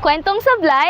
Kwentong Sablay?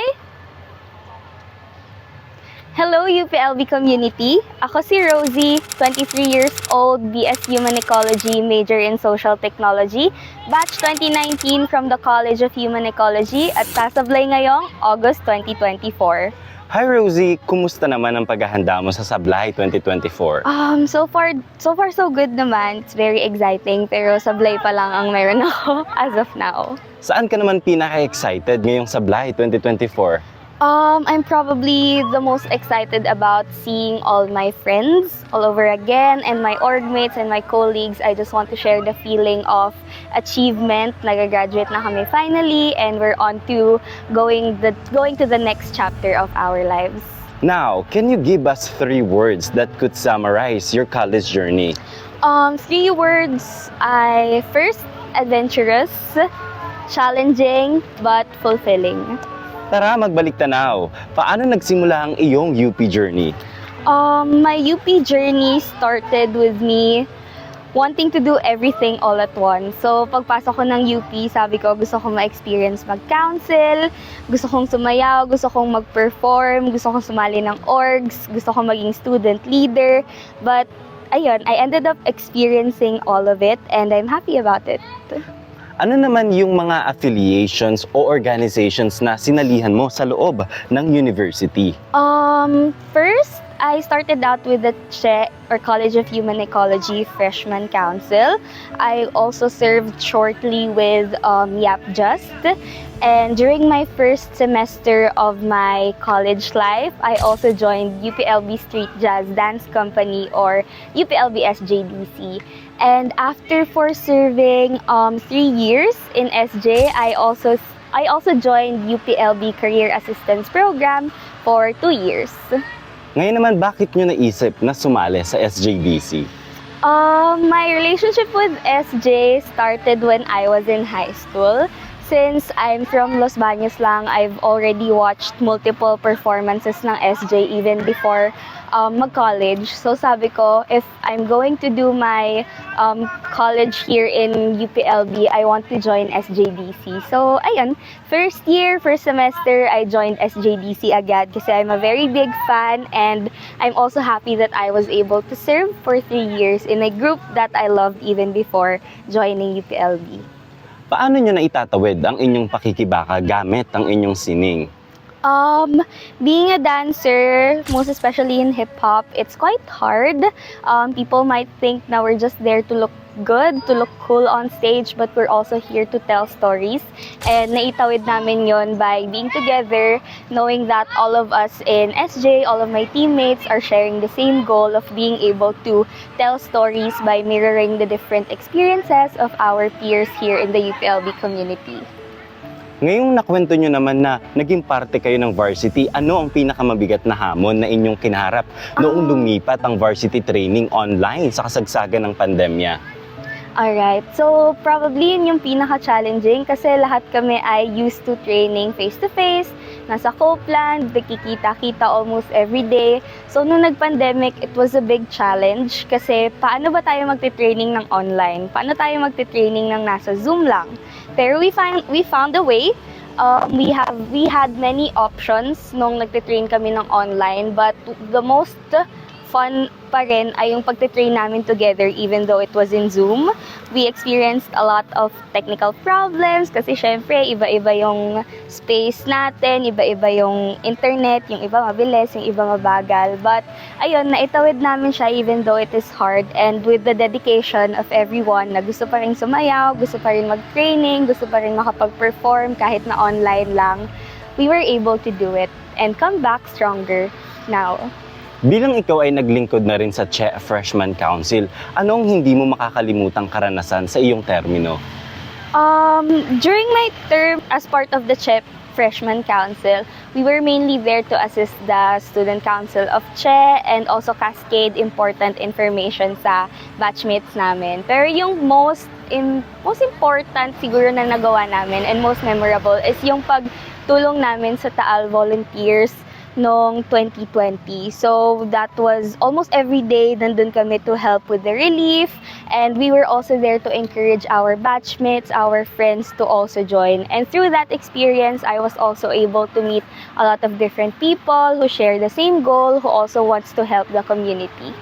Hello UPLB community. Ako si Rosie, 23 years old, BS Human Ecology, major in Social Technology, batch 2019 from the College of Human Ecology at sasablay ngayong August 2024. Hi Rosie, kumusta naman ang paghahanda mo sa Sablay 2024? Um, so far, so far so good naman. It's very exciting, pero sablay pa lang ang meron ako as of now. Saan ka naman pinaka-excited ngayong Sablay 2024? Um, I'm probably the most excited about seeing all my friends all over again and my org mates and my colleagues. I just want to share the feeling of achievement. Nagagraduate na kami finally and we're on to going the going to the next chapter of our lives. Now, can you give us three words that could summarize your college journey? Um, three words. I first adventurous, challenging, but fulfilling. Tara, magbalik tanaw. Paano nagsimula ang iyong UP journey? Um, my UP journey started with me wanting to do everything all at once. So, pagpasok ko ng UP, sabi ko, gusto kong ma-experience mag-council, gusto kong sumayaw, gusto kong mag-perform, gusto kong sumali ng orgs, gusto kong maging student leader. But, ayun, I ended up experiencing all of it and I'm happy about it. Ano naman yung mga affiliations o organizations na sinalihan mo sa loob ng university? Um, first, I started out with the CHE or College of Human Ecology Freshman Council. I also served shortly with um, YAP Just. And during my first semester of my college life, I also joined UPLB Street Jazz Dance Company or UPLB SJDC. And after for serving um, three years in SJ, I also I also joined UPLB Career Assistance Program for two years. Ngayon naman, bakit nyo naisip na sumali sa SJDC? Um, my relationship with SJ started when I was in high school. Since I'm from Los Baños lang, I've already watched multiple performances ng SJ even before um, mag-college. So sabi ko, if I'm going to do my um, college here in UPLB, I want to join SJDC. So ayun, first year, first semester, I joined SJDC agad kasi I'm a very big fan and I'm also happy that I was able to serve for three years in a group that I loved even before joining UPLB. Paano nyo na itatawid ang inyong pakikibaka gamit ang inyong sining? Um, being a dancer, most especially in hip hop, it's quite hard. Um, people might think now we're just there to look good, to look cool on stage, but we're also here to tell stories. And naitawid namin yon by being together, knowing that all of us in SJ, all of my teammates are sharing the same goal of being able to tell stories by mirroring the different experiences of our peers here in the UPLB community. Ngayong nakwento nyo naman na naging parte kayo ng varsity, ano ang pinakamabigat na hamon na inyong kinaharap noong Ah. lumipat ang varsity training online sa kasagsagan ng pandemya? Alright, so probably yun yung pinaka-challenging kasi lahat kami ay used to training face-to-face, nasa Copeland, nakikita-kita almost every day. So nung nag-pandemic, it was a big challenge kasi paano ba tayo magte-training ng online? Paano tayo magte-training ng nasa Zoom lang? Pero we find we found a way. Um, we have we had many options nung nagte-train kami ng online, but the most fun pa rin ay yung pagte-train namin together even though it was in Zoom. We experienced a lot of technical problems kasi syempre iba-iba yung space natin, iba-iba yung internet, yung iba mabilis, yung iba mabagal. But ayun, naitawid namin siya even though it is hard and with the dedication of everyone na gusto pa rin sumayaw, gusto pa rin mag-training, gusto pa rin makapag-perform kahit na online lang, we were able to do it and come back stronger now. Bilang ikaw ay naglingkod na rin sa CHE Freshman Council, anong hindi mo makakalimutang karanasan sa iyong termino? Um, during my term as part of the CHEP Freshman Council, we were mainly there to assist the Student Council of CHE and also cascade important information sa batchmates namin. Pero yung most im- most important siguro na nagawa namin and most memorable is yung pagtulong namin sa Taal volunteers noong 2020. So that was almost every day nandun kami to help with the relief and we were also there to encourage our batchmates, our friends to also join. And through that experience, I was also able to meet a lot of different people who share the same goal, who also wants to help the community.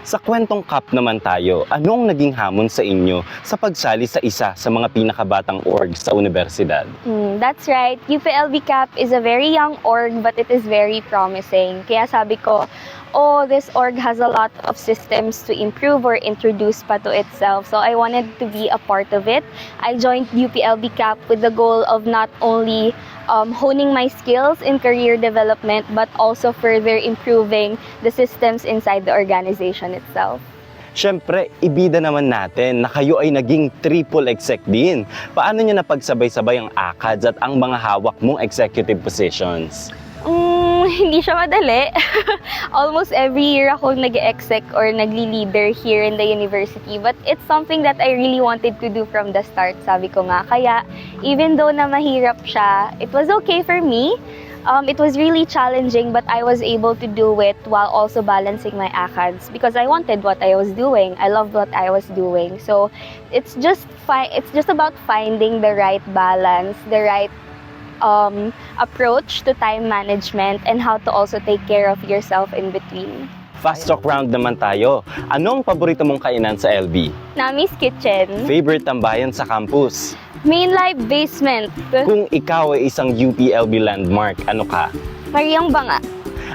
Sa kwentong cup naman tayo, anong naging hamon sa inyo sa pagsali sa isa sa mga pinakabatang org sa universidad? Hmm, that's right. UPLB CAP is a very young org but it is very promising. Kaya sabi ko, oh, this org has a lot of systems to improve or introduce pa to itself. So I wanted to be a part of it. I joined UPLB CAP with the goal of not only um, honing my skills in career development but also further improving the systems inside the organization itself. Siyempre, ibida naman natin na kayo ay naging triple exec din. Paano nyo napagsabay-sabay ang ACADS at ang mga hawak mong executive positions? Mm, hindi siya madali. Almost every year ako nag-exec or nagli-leader here in the university. But it's something that I really wanted to do from the start, sabi ko nga. Kaya, even though na mahirap siya, it was okay for me. Um, it was really challenging, but I was able to do it while also balancing my ACADS because I wanted what I was doing. I loved what I was doing. So it's just fi- it's just about finding the right balance, the right um, approach to time management and how to also take care of yourself in between. Fast talk round naman tayo. Anong paborito mong kainan sa LB? Nami's Kitchen, Favorite tambayan sa campus? Main Live Basement, Kung ikaw ay isang UPLB landmark, ano ka? Mariang Banga.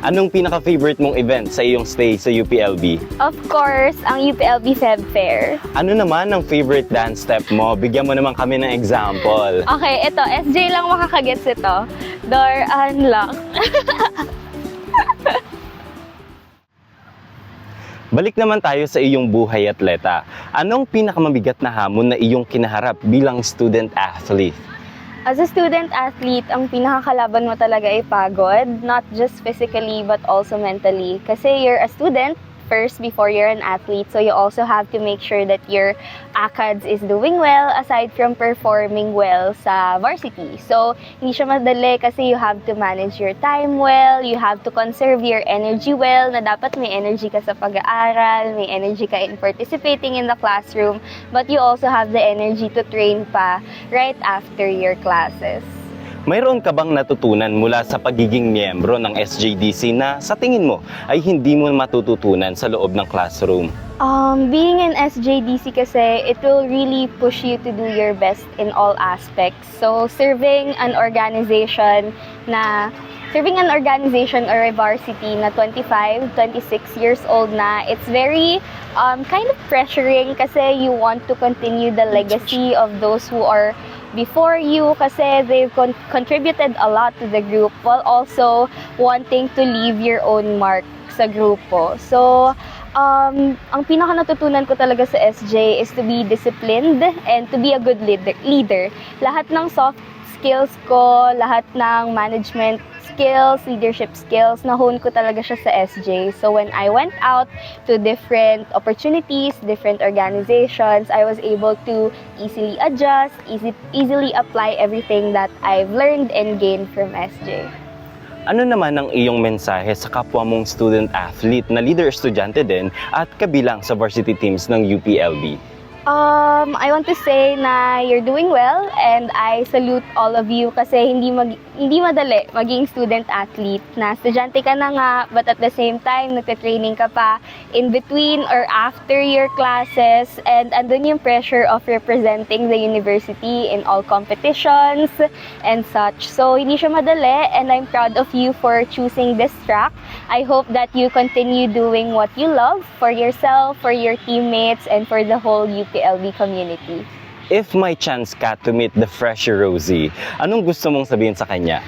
Anong pinaka-favorite mong event sa iyong stay sa UPLB? Of course, ang UPLB Feb Fair. Ano naman ang favorite dance step mo? Bigyan mo naman kami ng example. Okay, ito, SJ lang makakagets ito. Door unlock. Balik naman tayo sa iyong buhay atleta. Anong pinakamabigat na hamon na iyong kinaharap bilang student athlete? As a student athlete, ang pinakakalaban mo talaga ay pagod, not just physically but also mentally. Kasi you're a student first before you're an athlete, so you also have to make sure that your ACADS is doing well aside from performing well sa varsity. So, hindi siya madali kasi you have to manage your time well, you have to conserve your energy well, na dapat may energy ka sa pag-aaral, may energy ka in participating in the classroom, but you also have the energy to train pa right after your classes. Mayroon ka bang natutunan mula sa pagiging miyembro ng SJDC na sa tingin mo ay hindi mo matututunan sa loob ng classroom? Um, being in SJDC kasi, it will really push you to do your best in all aspects. So, serving an organization na serving an organization or a varsity na 25, 26 years old na, it's very um, kind of pressuring kasi you want to continue the legacy of those who are before you kasi they've con- contributed a lot to the group while also wanting to leave your own mark sa grupo. So, um, ang pinaka natutunan ko talaga sa SJ is to be disciplined and to be a good leader. leader. Lahat ng soft skills ko, lahat ng management skills, leadership skills, nahon ko talaga siya sa SJ. So when I went out to different opportunities, different organizations, I was able to easily adjust, easy, easily apply everything that I've learned and gained from SJ. Ano naman ang iyong mensahe sa kapwa mong student athlete na leader estudyante din at kabilang sa varsity teams ng UPLB? Um, I want to say na you're doing well and I salute all of you kasi hindi mag, hindi madali maging student athlete na estudyante ka na nga but at the same time nagte-training ka pa in between or after your classes and andun yung pressure of representing the university in all competitions and such. So hindi siya madali and I'm proud of you for choosing this track. I hope that you continue doing what you love for yourself, for your teammates and for the whole UPLB community. If my chance ka to meet the fresh Rosie, anong gusto mong sabihin sa kanya?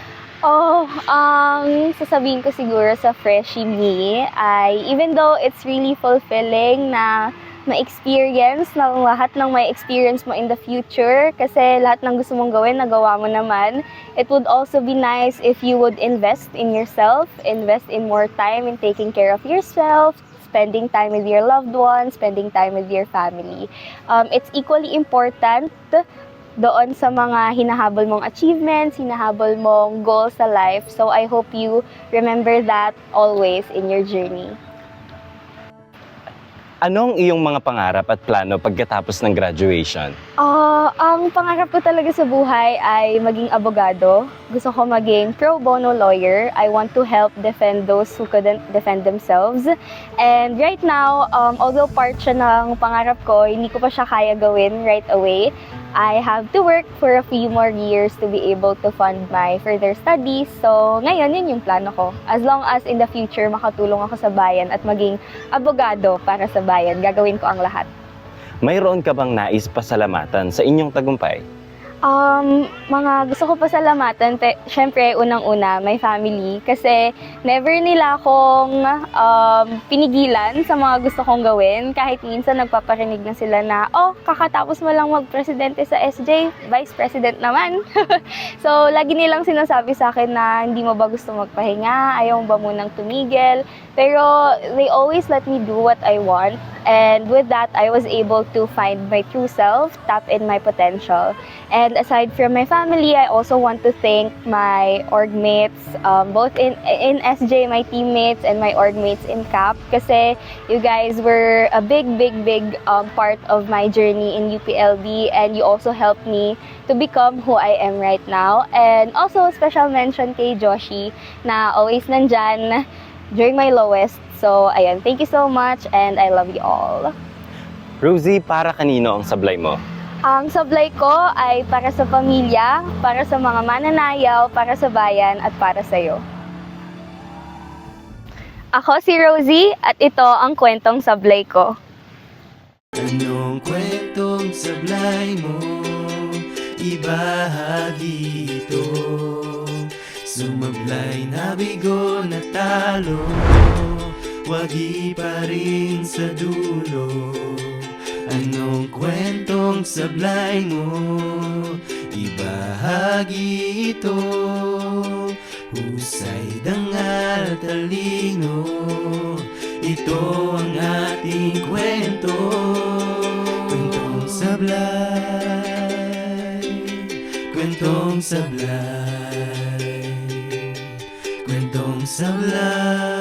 Oh, ang sasabihin ko siguro sa freshie me ay even though it's really fulfilling na ma-experience ng lahat ng may experience mo in the future kasi lahat ng gusto mong gawin nagawa mo naman. It would also be nice if you would invest in yourself, invest in more time in taking care of yourself, spending time with your loved ones, spending time with your family. Um, it's equally important doon sa mga hinahabol mong achievements, hinahabol mong goals sa life. So I hope you remember that always in your journey. Anong iyong mga pangarap at plano pagkatapos ng graduation? Ah, ang pangarap ko talaga sa buhay ay maging abogado. Gusto ko maging pro bono lawyer. I want to help defend those who couldn't defend themselves. And right now, um, although part siya ng pangarap ko, hindi ko pa siya kaya gawin right away. I have to work for a few more years to be able to fund my further studies. So, ngayon, yun yung plano ko. As long as in the future, makatulong ako sa bayan at maging abogado para sa bayan, gagawin ko ang lahat. Mayroon ka bang nais pasalamatan sa inyong tagumpay? Um, mga gusto ko pasalamatan, pe, syempre, unang-una, my family. Kasi never nila akong um, pinigilan sa mga gusto kong gawin. Kahit minsan nagpaparinig na sila na, oh, kakatapos mo lang mag-presidente sa SJ, vice president naman. so, lagi nilang sinasabi sa akin na hindi mo ba gusto magpahinga, ayaw mo ba munang tumigil. Pero they always let me do what I want. And with that, I was able to find my true self, tap in my potential. And aside from my family, I also want to thank my org mates, um, both in in SJ, my teammates, and my org mates in CAP. Kasi you guys were a big, big, big um, part of my journey in UPLB, and you also helped me to become who I am right now. And also, special mention kay Joshi na always nandyan during my lowest. So, ayan, thank you so much, and I love you all. Rosie, para kanino ang sablay mo? Ang sablay ko ay para sa pamilya, para sa mga mananayaw, para sa bayan, at para sa iyo. Ako si Rosie at ito ang kwentong sablay ko. Anong kwentong sablay mo? Ibahagi ito Sumablay na bigo na talo Wagi pa rin sa dulo. Anong kwentong sablay mo? Ibahagi ito. Husay dangal talino. Ito ang ating kwento. Kwentong sablay. Kwentong sablay Kwentong sablay Kwentong